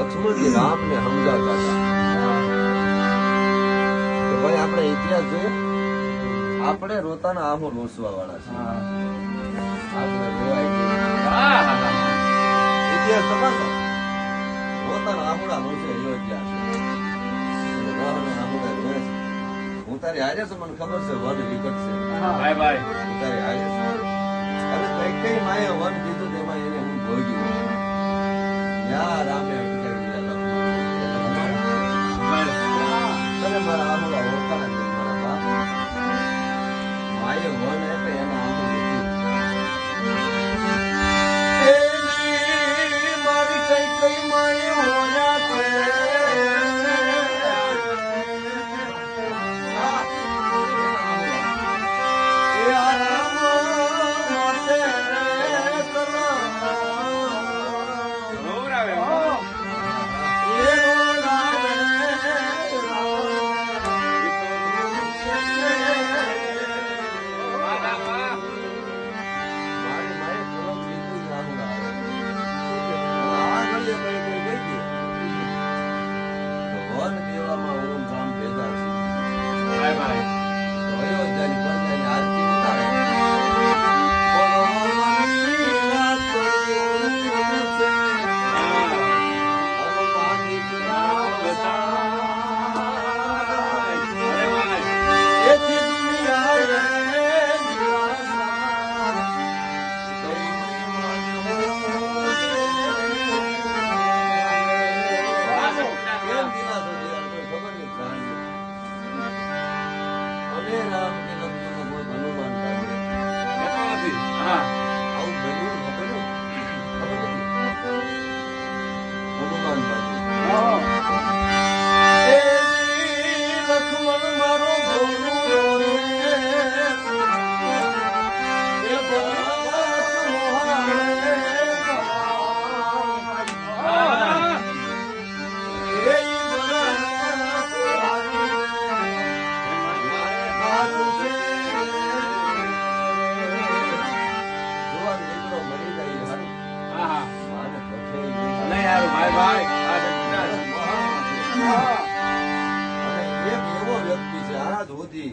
લક્ષ્મણ જે રામ ને સમજાવતા હતા. ભાઈ આપણે ઇતિહાસ જોઈએ. આપણે રોતાના આહો લોસવા વાળા છે આપણે રોવાય ઇતિહાસ તપાસો. રોતાના આહુડા હું તારી હારે મને ખબર છે વન વિકટ છે. વન કીધું તેમાં એને હું ભોગ્યું. રામે ભાઈ એક એવો વ્યક્તિ છે આજ સુધી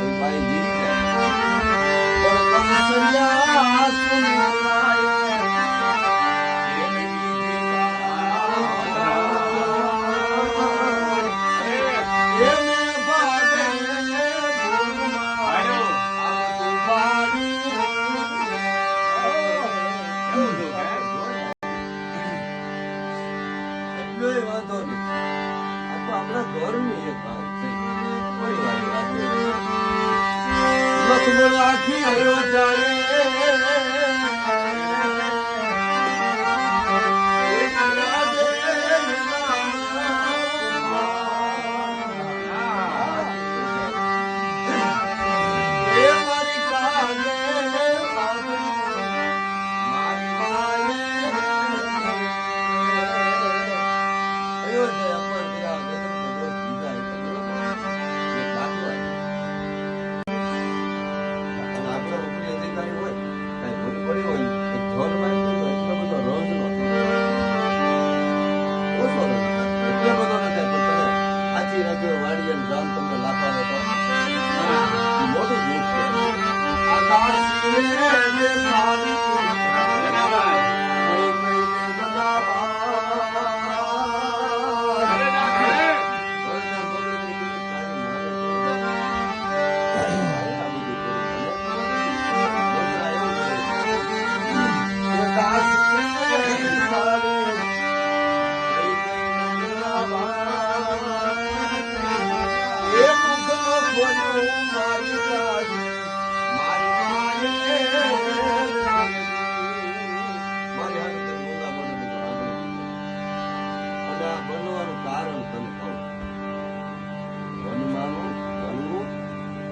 Vai, vai, vai. अ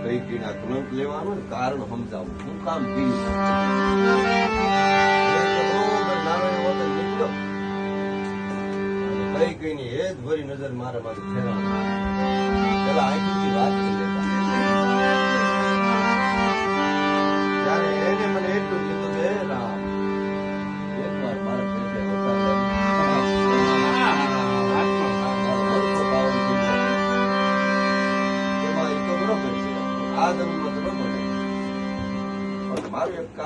કઈ પીણા ગ્રંથ લેવાનું કારણ સમજાવું. હું કામ પી કઈ કઈ ની એ જ ભરી નજર મારા પાસે ફેરવાનું પેલા આખી વાત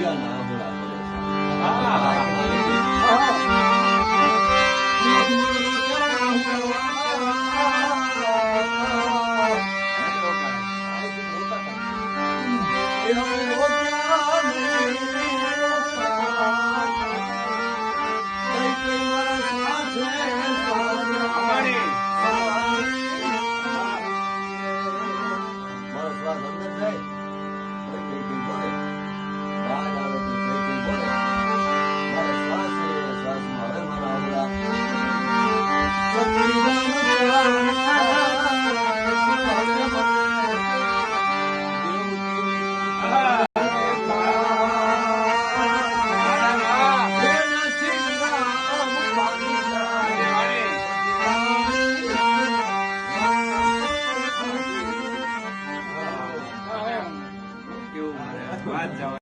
医院拿回来的这钱。啊！